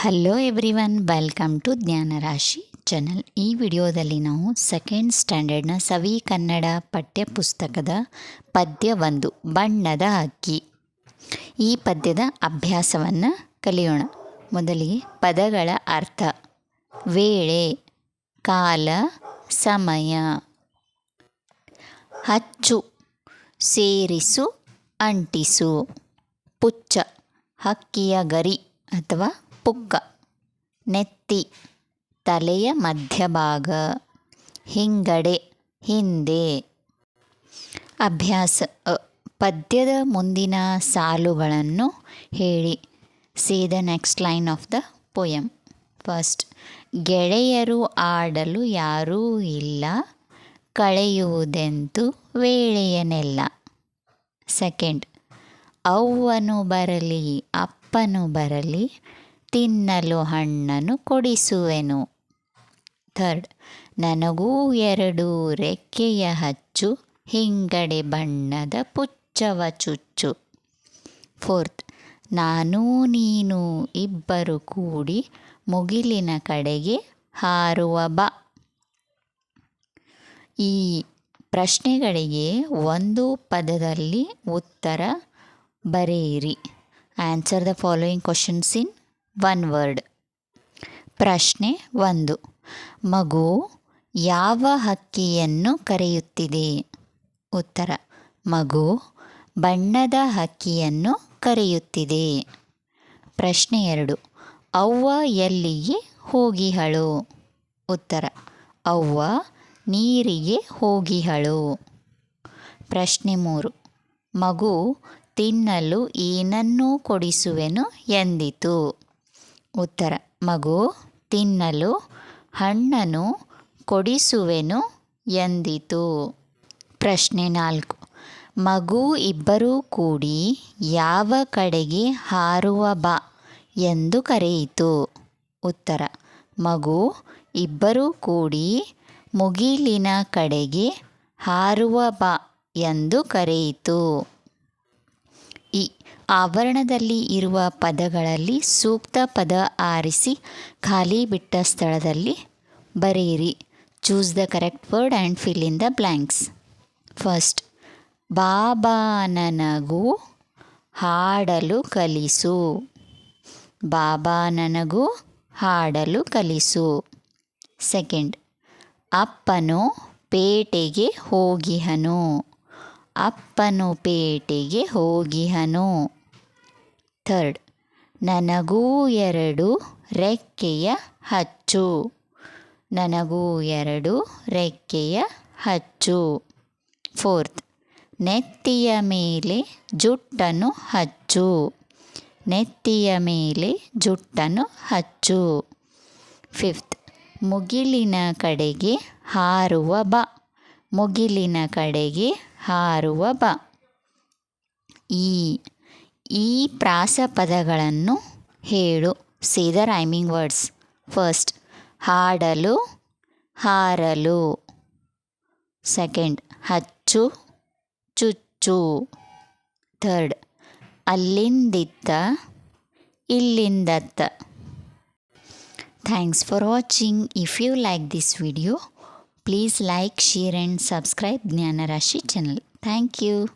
Hello everyone welcome to Jnanarashi channel ಈ ವಿಡಿಯೋದಲ್ಲಿ ನಾವು ಸೆಕೆಂಡ್ ಸ್ಟ್ಯಾಂಡರ್ಡ್ನ ಸವಿ ಕನ್ನಡ ಪಠ್ಯಪುಸ್ತಕದ ಪದ್ಯ ಒಂದು, ಬಣ್ಣದ ಅಕ್ಕಿ. ಈ ಪದ್ಯದ ಅಭ್ಯಾಸವನ್ನು ಕಲಿಯೋಣ. ಮೊದಲಿಗೆ ಪದಗಳ ಅರ್ಥ. ವೇಳೆ, ಕಾಲ, ಸಮಯ. ಹಚ್ಚು, ಸೇರಿಸು, ಅಂಟಿಸು. ಪುಚ್ಚ, ಹಕ್ಕಿಯ ಗರಿ ಅಥವಾ ಪುಕ್ಕ, ನೆತ್ತಿ, ತಲೆಯ ಮಧ್ಯಭಾಗ, ಹಿಂಗಡೆ, ಹಿಂದೆ. ಅಭ್ಯಾಸ ಪದ್ಯದ ಮುಂದಿನ ಸಾಲುಗಳನ್ನು ಹೇಳಿ. See the next line of the poem first ಗೆಳೆಯರು ಆಡಲು ಯಾರೂ ಇಲ್ಲ, ಕಳೆಯುವುದೆಂತು ವೇಳೆಯನೆಲ್ಲ. ಸೆಕೆಂಡ್ ಅವ್ವನು ಬರಲಿ, ಅಪ್ಪನು ಬರಲಿ ತಿನ್ನಲು ಹಣ್ಣನ್ನು ಕೊಡಿಸುವೆನು. ಥರ್ಡ್, ನನಗೂ ಎರಡು ರೆಕ್ಕೆಯ ಹಚ್ಚು, ಹಿಂಗಡೆ ಬಣ್ಣದ ಪುಚ್ಚವ ಚುಚ್ಚು. ಫೋರ್ತ್, ನಾನು ನೀನು ಇಬ್ಬರು ಕೂಡಿ ಮುಗಿಲಿನ ಕಡೆಗೆ ಹಾರುವ ಬಾ. ಈ ಪ್ರಶ್ನೆಗಳಿಗೆ ಒಂದು ಪದದಲ್ಲಿ ಉತ್ತರ ಬರೆಯಿರಿ. Answer the following questions in one word ಪ್ರಶ್ನೆ ಒಂದು. ಮಗು ಯಾವ ಹಕ್ಕಿಯನ್ನು ಕರೆಯುತ್ತಿದೆ? ಉತ್ತರ. ಮಗು ಬಣ್ಣದ ಹಕ್ಕಿಯನ್ನು ಕರೆಯುತ್ತಿದೆ. ಪ್ರಶ್ನೆ ಎರಡು. ಅವ್ವ ಎಲ್ಲಿಗೆ ಹೋಗಿಹಳು? ಉತ್ತರ. ಅವ್ವ ನೀರಿಗೆ ಹೋಗಿಹಳು. ಪ್ರಶ್ನೆ ಮೂರು. ಮಗು ತಿನ್ನಲು ಏನನ್ನೂ ಕೊಡಿಸುವೆನು ಎಂದಿತು? ಉತ್ತರ. ಮಗು, ತಿನ್ನಲು ಹಣ್ಣನ್ನು ಕೊಡಿಸುವೆನು ಎಂದಿತು. ಪ್ರಶ್ನೆ ನಾಲ್ಕು. ಮಗು ಇಬ್ಬರೂ ಕೂಡಿ ಯಾವ ಕಡೆಗೆ ಹಾರುವ ಬಾ ಎಂದು ಕರೆಯಿತು. ಉತ್ತರ. ಮಗು ಇಬ್ಬರೂ ಕೂಡಿ ಮುಗಿಲಿನ ಕಡೆಗೆ ಹಾರುವ ಬಾ ಎಂದು ಕರೆಯಿತು. ಆವರಣದಲ್ಲಿ ಇರುವ ಪದಗಳಲ್ಲಿ ಸೂಕ್ತ ಪದ ಆರಿಸಿ ಖಾಲಿ ಬಿಟ್ಟ ಸ್ಥಳದಲ್ಲಿ ಬರೆಯಿರಿ. Choose the correct word and fill in the blanks first ಬಾಬಾ ನನಗೂ ಹಾಡಲು ಕಲಿಸು. ಬಾಬಾ ನನಗೂ ಹಾಡಲು ಕಲಿಸು. ಸೆಕೆಂಡ್ ಅಪ್ಪನು ಪೇಟೆಗೆ ಹೋಗಿಹನು ಅಪ್ಪನು ಪೇಟೆಗೆ ಹೋಗಿಹನು. ಥರ್ಡ್, ನನಗೂ ಎರಡು ರೆಕ್ಕೆಯ ಹಚ್ಚು. ನನಗೂ ಎರಡು ರೆಕ್ಕೆಯ ಹಚ್ಚು. ಫೋರ್ತ್, ನೆತ್ತಿಯ ಮೇಲೆ ಜುಟ್ಟನ್ನು ಹಚ್ಚು. ನೆತ್ತಿಯ ಮೇಲೆ ಜುಟ್ಟನ್ನು ಹಚ್ಚು. ಫಿಫ್ತ್, ಮುಗಿಲಿನ ಕಡೆಗೆ ಹಾರುವ ಬಾ. ಮುಗಿಲಿನ ಕಡೆಗೆ ಹಾರುವ ಬ. ಈ ಈ ಪ್ರಾಸಪದಗಳನ್ನು ಹೇಳು. See the rhyming words first ಹಾಡಲು, ಹಾರಲು. ಸೆಕೆಂಡ್ ಹಚ್ಚು, ಚುಚ್ಚು. ಥರ್ಡ್ ಅಲ್ಲಿಂದಿತ್ತ, ಇಲ್ಲಿಂದತ್ತ. Thanks for watching if you like this video Please like, share and subscribe Jnana Rashi channel. Thank you.